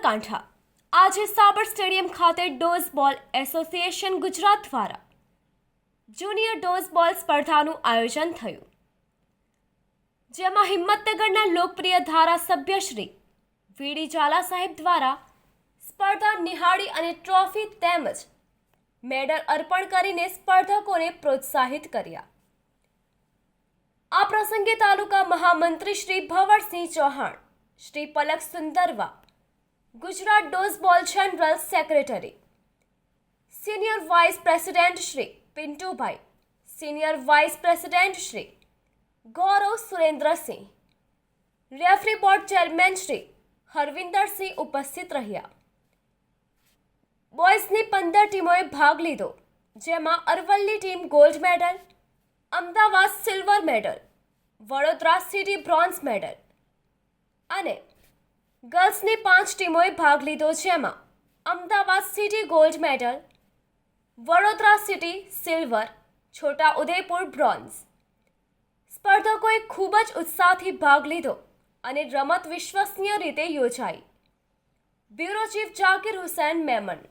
બનાસકાંઠા આજે સાબર સ્ટેડિયમ ખાતે ડોઝ બોલ એસોસિએશન ગુજરાત દ્વારા જુનિયર ડોઝ બોલ સ્પર્ધાનું આયોજન થયું. જેમાં હિંમતનગરના લોકપ્રિય ધારાસભ્ય શ્રી વીડી ઝાલા સાહેબ દ્વારા સ્પર્ધા નિહાળી અને ટ્રોફી તેમજ મેડલ અર્પણ કરીને સ્પર્ધકોને પ્રોત્સાહિત કર્યા. આ પ્રસંગે તાલુકા મહામંત્રી Shri Bhavarsinh Chauhan, Shri Palak Sundarva Gujarat dodge ball general secretary. Senior vice president Shri Pintubhai. Senior vice president Shri Gaurav Surendrasinh. Referee board chairman Shri Harvindersinh ઉપસ્થિત રહ્યા. બોયઝની પંદર ટીમોએ ભાગ લીધો, જેમાં Aravalli team gold medal, Ahmedabad silver medal, Vadodara city bronze medal અને ગર્લ્સની પાંચ ટીમોએ ભાગ લીધો જેમાં Ahmedabad city gold medal, Vadodara city silver, Chhota Udepur bronze. સ્પર્ધકોએ ખૂબ જ ઉત્સાહથી ભાગ લીધો અને રમત વિશ્વસનીય રીતે યોજાઈ. Bureau chief Zakir Hussain Memon